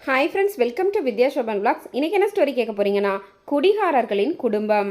Hi friends welcome to Vidya Sobhan vlogs இன்றைக்கி என்ன story கேட்க போறீங்கன்னா குடிகாரர்களின் குடும்பம்.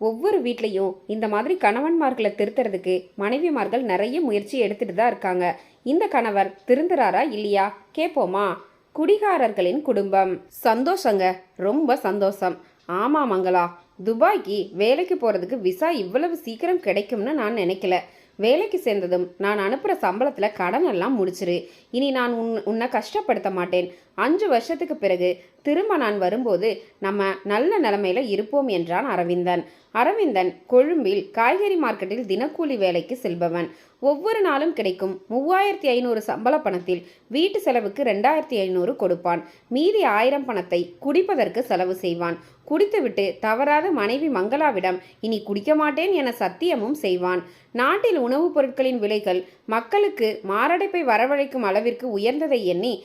ஒவ்வொரு வீட்லேயும் இந்த மாதிரி கணவன்மார்களை திருத்துறதுக்கு மனைவிமார்கள் நிறைய முயற்சி எடுத்துகிட்டு தான் இருக்காங்க. இந்த கணவர் திருந்துறாரா இல்லையா கேட்போமா? குடிகாரர்களின் குடும்பம். சந்தோஷங்க ரொம்ப சந்தோஷம். ஆமாம் மங்களா துபாய்க்கு வேலைக்கு போகிறதுக்கு விசா இவ்வளவு சீக்கிரம் கிடைக்கும்னு நான் நினைக்கல. வேலைக்கு சேர்ந்ததும் நான் அனுப்புகிற சம்பளத்தில் கடன் எல்லாம் முடிச்சிரு. இனி நான் உன் உன்னை கஷ்டப்படுத்த மாட்டேன். அஞ்சு வருஷத்துக்கு பிறகு திரும்ப நான் வரும்போது நம்ம நல்ல நிலமையில இருப்போம் என்றான் அரவிந்தன். அரவிந்தன் கொழும்பில் காய்கறி மார்க்கெட்டில் தினக்கூலி வேலைக்கு செல்பவன். ஒவ்வொரு நாளும் கிடைக்கும் மூவாயிரத்தி ஐநூறு சம்பள பணத்தில் வீட்டு செலவுக்கு ரெண்டாயிரத்தி ஐநூறு கொடுப்பான். மீதி ஆயிரம் பணத்தை குடிப்பதற்கு செலவு செய்வான். குடித்துவிட்டு தவறாத மனைவி மங்களாவிடம் இனி குடிக்க மாட்டேன் என சத்தியமும் செய்வான். நாட்டில் உணவுப் பொருட்களின் விலைகள் மக்களுக்கு மாரடைப்பை வரவழைக்கும் அளவிற்கு உயர்ந்ததை எண்ணி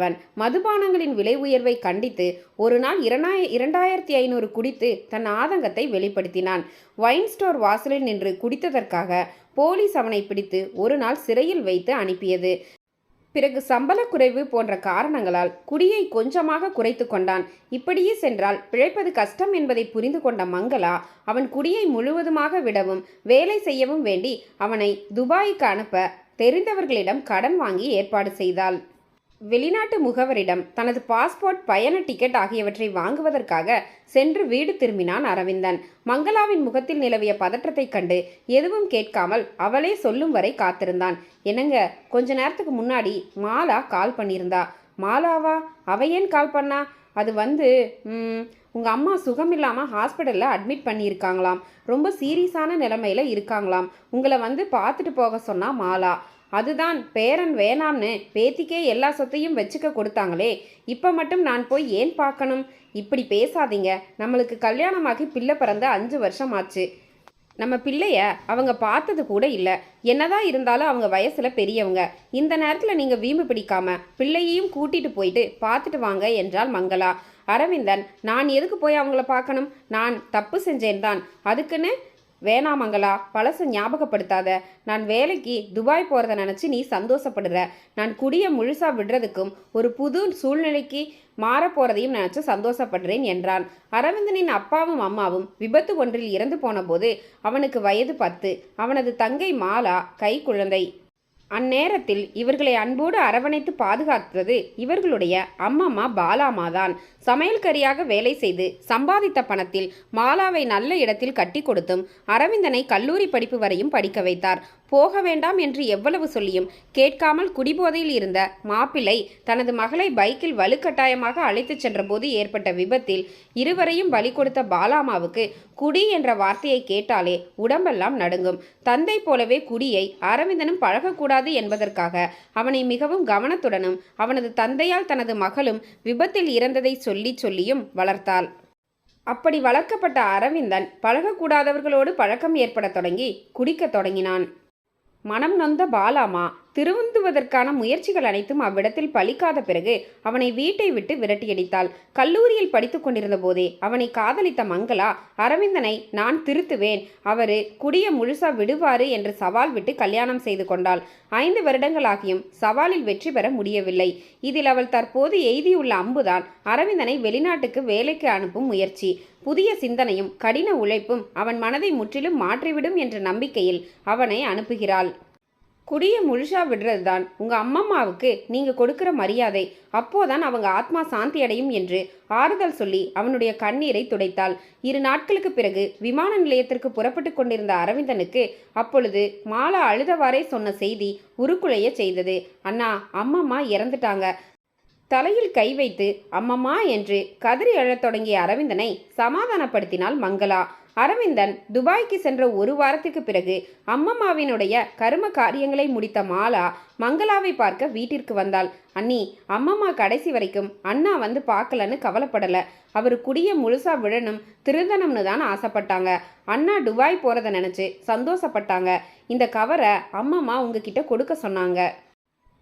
கொண்டவன். மதுபானங்களின் விலை உயர்வை கண்டித்து ஒரு நாள் இரண்டாய இரண்டாயிரத்தி ஐநூறு குடித்து தன் ஆதங்கத்தை வெளிப்படுத்தினான். வைன் ஸ்டோர் வாசலில் நின்று குடித்ததற்காக போலீஸ் அவனை பிடித்து ஒரு நாள் சிறையில் வைத்து அனுப்பியது. பிறகு சம்பள குறைவு போன்ற காரணங்களால் குடியை கொஞ்சமாக குறைத்து கொண்டான். இப்படியே சென்றால் பிழைப்பது கஷ்டம் என்பதை புரிந்து கொண்ட மங்களா அவன் குடியை முழுவதுமாக விடவும் வேலை செய்யவும் வேண்டி அவனை துபாய்க்கு அனுப்ப தெரிந்தவர்களிடம் கடன் வாங்கி ஏற்பாடு செய்தாள். வெளிநாட்டு முகவரிடம் தனது பாஸ்போர்ட் பயண டிக்கெட் ஆகியவற்றை வாங்குவதற்காக சென்று வீடு திரும்பினான் அரவிந்தன். மங்களாவின் முகத்தில் நிலவிய பதற்றத்தைக் கண்டு எதுவும் கேட்காமல் அவளே சொல்லும் வரை காத்திருந்தான். என்னங்க கொஞ்ச நேரத்துக்கு முன்னாடி மாலா கால் பண்ணியிருந்தா? மாலாவா? அவ ஏன் கால் பண்ணா? அது வந்து உங்கள் அம்மா சுகம் இல்லாமல் ஹாஸ்பிட்டலில் அட்மிட் பண்ணியிருக்காங்களாம். ரொம்ப சீரியஸான நிலமையில் இருக்காங்களாம். உங்களை வந்து பார்த்துட்டு போக சொன்னா மாலா. அதுதான் பேரன் வேணாம்னு பேத்திக்கே எல்லா சொத்தையும் வச்சுக்க கொடுத்தாங்களே. இப்போ மட்டும் நான் போய் ஏன் பார்க்கணும்? இப்படி பேசாதீங்க. நம்மளுக்கு கல்யாணமாகி பிள்ளை பிறந்த அஞ்சு வருஷம் ஆச்சு நம்ம பிள்ளைய அவங்க பார்த்தது கூட இல்லை. என்னதான் இருந்தாலும் அவங்க வயசில் பெரியவங்க. இந்த நேரத்தில் நீங்கள் வீம்பு பிடிக்காம பிள்ளையையும் கூட்டிட்டு போயிட்டு பார்த்துட்டு வாங்க என்றாள் மங்களா. அரவிந்தன் நான் எதுக்கு போய் அவங்கள பார்க்கணும்? நான் தப்பு செஞ்சேன் தான் அதுக்குன்னு வேணாமங்களா பழசை பழச ஞாபகப்படுத்தாத. நான் வேலைக்கு துபாய் போகிறத நினச்சி நீ சந்தோஷப்படுற. நான் குடியை முழுசாக விடுறதுக்கும் ஒரு புது சூழ்நிலைக்கு மாறப் போகிறதையும் நினச்சி சந்தோஷப்படுறேன் என்றான். அரவிந்தனின் அப்பாவும் அம்மாவும் விபத்து ஒன்றில் இறந்து போனபோது அவனுக்கு வயது பத்து. அவனது தங்கை மாலா கை குழந்தை. அந்நேரத்தில் இவர்களை அன்போடு அரவணைத்து பாதுகாத்தது இவர்களுடைய அம்மம்மா பாலாமா தான் சமையல்கரியாக வேலை செய்து சம்பாதித்த பணத்தில் மாலாவை நல்ல இடத்தில் கட்டி கொடுத்தும் அரவிந்தனை கல்லூரி படிப்பு வரையும் படிக்க வைத்தார். போக வேண்டாம் என்று எவ்வளவு சொல்லியும் கேட்காமல் குடிபோதையில் இருந்த மாப்பிள்ளை தனது மகளை பைக்கில் வலுக்கட்டாயமாக அழைத்துச் சென்றபோது ஏற்பட்ட விபத்தில் இருவரையும் பலி கொடுத்த பாலாமாவுக்கு குடி என்ற வார்த்தையை கேட்டாலே உடம்பெல்லாம் நடுங்கும். தந்தை போலவே குடியை அரவிந்தனும் பழகக்கூடாது என்பதற்காக அவனை மிகவும் கவனத்துடனும் அவனது தந்தையால் தனது மகளும் விபத்தில் இறந்ததை சொல்லி சொல்லியும் வளர்த்தாள். அப்படி வளர்க்கப்பட்ட அரவிந்தன் பழகக்கூடாதவர்களோடு பழக்கம் ஏற்படத் தொடங்கி குடிக்கத் தொடங்கினான். மனம் நொந்த பாலாமா? திருந்துவதற்கான முயற்சிகள் அனைத்தும் அவ்விடத்தில் பலிக்காத பிறகு அவனை வீட்டை விட்டு விரட்டியடித்தாள். கல்லூரியில் படித்துக் கொண்டிருந்த போதே அவனை காதலித்த மங்களா அரவிந்தனை நான் திருத்துவேன். அவரு குடிய முழுசா விடுவாரு என்று சவால் விட்டு கல்யாணம் செய்து கொண்டாள். ஐந்து வருடங்களாகியும் சவாலில் வெற்றி பெற முடியவில்லை. இதில் அவள் தற்போது எய்தியுள்ள அம்புதான் அரவிந்தனை வெளிநாட்டுக்கு வேலைக்கு அனுப்பும் முயற்சி. புதிய சிந்தனையும் கடின உழைப்பும் அவன் மனதை முற்றிலும் மாற்றிவிடும் என்ற நம்பிக்கையில் அவனை அனுப்புகிறாள். குடியை முழுசாக விடுறது தான் உங்கள் அம்மம்மாவுக்கு நீங்கள் கொடுக்குற மரியாதை. அப்போதான் அவங்க ஆத்மா சாந்தி அடையும் என்று ஆறுதல் சொல்லி அவனுடைய கண்ணீரை துடைத்தாள். இரு நாட்களுக்கு பிறகு விமான நிலையத்திற்கு புறப்பட்டு கொண்டிருந்த அரவிந்தனுக்கு அப்பொழுது மாலா அழுதவாறே சொன்ன செய்தி உருக்குலைய செய்தது. அண்ணா அம்மம்மா இறந்துட்டாங்க. தலையில் கை வைத்து அம்மம்மா என்று கதறி அழத் தொடங்கிய அரவிந்தனை சமாதானப்படுத்தினாள் மங்களா. அரவிந்தன் துபாய்க்கு சென்ற ஒரு வாரத்துக்கு பிறகு அம்மம்மாவினுடைய கரும காரியங்களை முடித்த மாலா மங்களாவை பார்க்க வீட்டிற்கு வந்தாள். அண்ணி அம்மம்மா கடைசி வரைக்கும் அண்ணா வந்து பார்க்கலன்னு கவலைப்படலை. அவர் குடிய முழுசா விழணும் திருந்தணும்னு தான் ஆசைப்பட்டாங்க. அண்ணா துபாய் போகிறத நினைச்சு சந்தோஷப்பட்டாங்க. இந்த கவரை அம்மம்மா உங்ககிட்ட கொடுக்க சொன்னாங்க.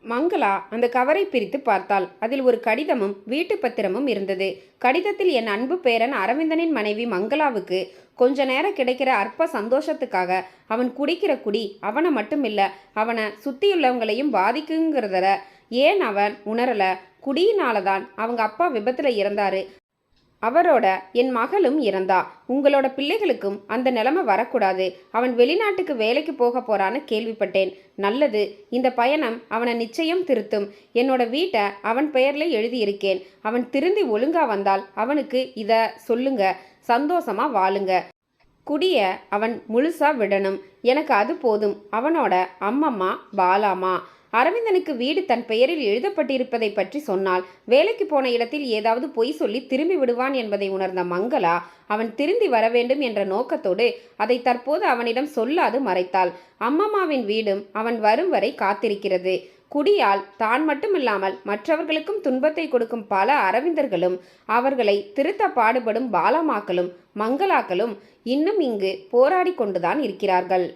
மங்களா அந்த கவரை பிரித்து பார்த்தாள். அதில் ஒரு கடிதமும் வீட்டு பத்திரமும் இருந்தது. கடிதத்தில் என் அன்பு பேரன் அரவிந்தனின் மனைவி மங்களாவுக்கு கொஞ்ச நேரம் கிடைக்கிற அற்ப சந்தோஷத்துக்காக அவன் குடிக்கிற குடி அவனை மட்டும் அவனை சுற்றியுள்ளவங்களையும் பாதிக்குங்கிறத ஏன் அவன் உணரல? குடியினால தான் அவங்க அப்பா விபத்தில் இறந்தாரு. அவரோட என் மகளும் இறந்தா. உங்களோட பிள்ளைகளுக்கும் அந்த நிலைமை வரக்கூடாது. அவன் வெளிநாட்டுக்கு வேலைக்கு போக போறான்னு கேள்விப்பட்டேன். நல்லது. இந்த பயணம் அவனை நிச்சயம் திருத்தும். என்னோட வீட்டை அவன் பெயர்ல எழுதியிருக்கேன். அவன் திருந்தி ஒழுங்கா வந்தால் அவனுக்கு இத சொல்லுங்க. சந்தோஷமா வாழுங்க. குடிய அவன் முழுசா விடணும். எனக்கு அது போதும். அவனோட அம்மம்மா பாலாமா அரவிந்தனுக்கு வீடு தன் பெயரில் எழுதப்பட்டிருப்பதை பற்றி சொன்னால் வேலைக்கு போன இடத்தில் ஏதாவது பொய் சொல்லி திரும்பி விடுவான் என்பதை உணர்ந்த மங்களா அவன் திருந்தி வர வேண்டும் என்ற நோக்கத்தோடு அதை தற்போது அவனிடம் சொல்லாது மறைத்தாள். அம்மம்மாவின் வீடும் அவன் வரும் வரை காத்திருக்கிறது. குடியால் தான் மட்டுமில்லாமல் மற்றவர்களுக்கும் துன்பத்தை கொடுக்கும் பல அரவிந்தர்களும் அவர்களை திருத்த பாடுபடும் பாலமாக்களும் மங்களாக்களும் இன்னும் இங்கு போராடி கொண்டுதான் இருக்கிறார்கள்.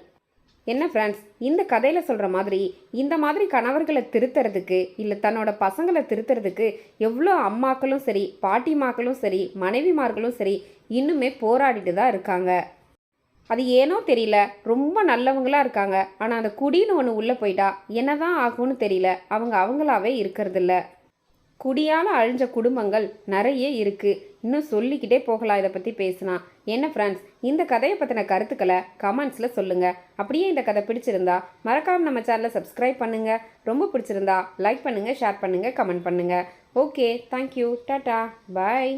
என்ன ஃப்ரெண்ட்ஸ் இந்த கதையில் சொல்கிற மாதிரி இந்த மாதிரி கணவர்களை திருத்துறதுக்கு இல்லை தன்னோட பசங்களை திருத்துறதுக்கு எவ்வளோ அம்மாக்களும் சரி பாட்டிமாக்களும் சரி மனைவிமார்களும் சரி இன்னுமே போராடிட்டு தான் இருக்காங்க. அது ஏனோ தெரியல ரொம்ப நல்லவங்களாக இருக்காங்க. ஆனால் அந்த குடின்னு ஒன்று உள்ளே போயிட்டா என்னதான் ஆகும்னு தெரியல. அவங்க அவங்களாவே இருக்கிறதில்ல. குடியால் அழிஞ்ச குடும்பங்கள் நிறைய இருக்குது இன்னும் சொல்லிக்கிட்டே போகலாம் இதை பற்றி பேசினா. என்ன ஃப்ரெண்ட்ஸ் இந்த கதையை பற்றின கருத்துக்களை கமெண்ட்ஸில் சொல்லுங்கள் அப்படியே இந்த கதை பிடிச்சிருந்தா மறக்காம நம்ம சேனலை சப்ஸ்கிரைப் பண்ணுங்கள் ரொம்ப பிடிச்சிருந்தா லைக் பண்ணுங்கள் ஷேர் பண்ணுங்கள் கமெண்ட் பண்ணுங்கள் ஓகே தேங்க்யூ டாட்டா பாய்